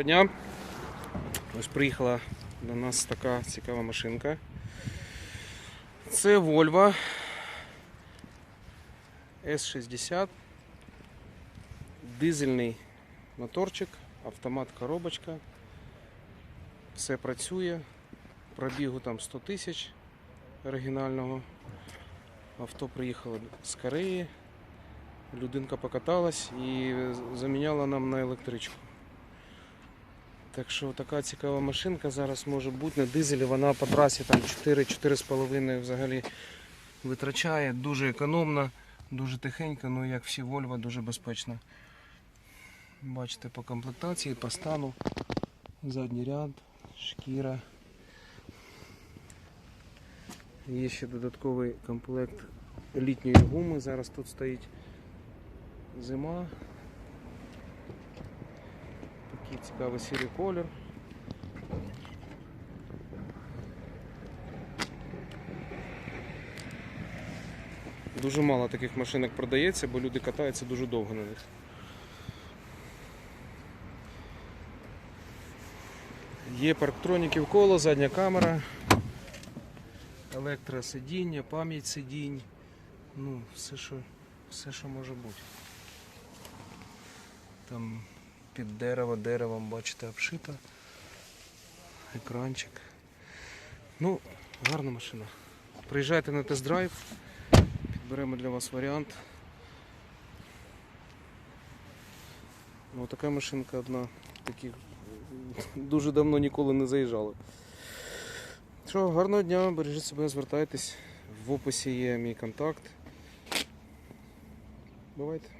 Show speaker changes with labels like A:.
A: Доброго дня. Ось приїхала до нас така цікава машинка. Це Volvo S60. Дизельний моторчик, автомат коробочка. Все працює. Пробігу там 100 тисяч оригінального. Авто приїхало з Кореї. Людинка покаталась і заміняла нам на електричку. Так що така цікава машинка зараз може бути на дизелі. Вона по трасі там 4-4,5 взагалі витрачає. Дуже економна, дуже тихенька, ну як всі Volvo, дуже безпечна. Бачите по комплектації, по стану. Задній ряд, шкіра. Є ще додатковий комплект літньої гуми. Зараз тут стоїть зима. Такий цікавий сірий колір. Дуже мало таких машинок продається, бо люди катаються дуже довго на них. Є парктроніки коло, задня камера, електросидіння, пам'ять сидінь. Ну, все, що, все, що може бути. Там під дерево, деревом, бачите, обшита. Екранчик. Ну, гарна машина. Приїжджайте на тест-драйв, підберемо для вас варіант. Ну, така машинка одна. Таких дуже давно ніколи не заїжджали. Що, гарного дня, бережіть себе, звертайтесь. В описі є мій контакт. Бувайте.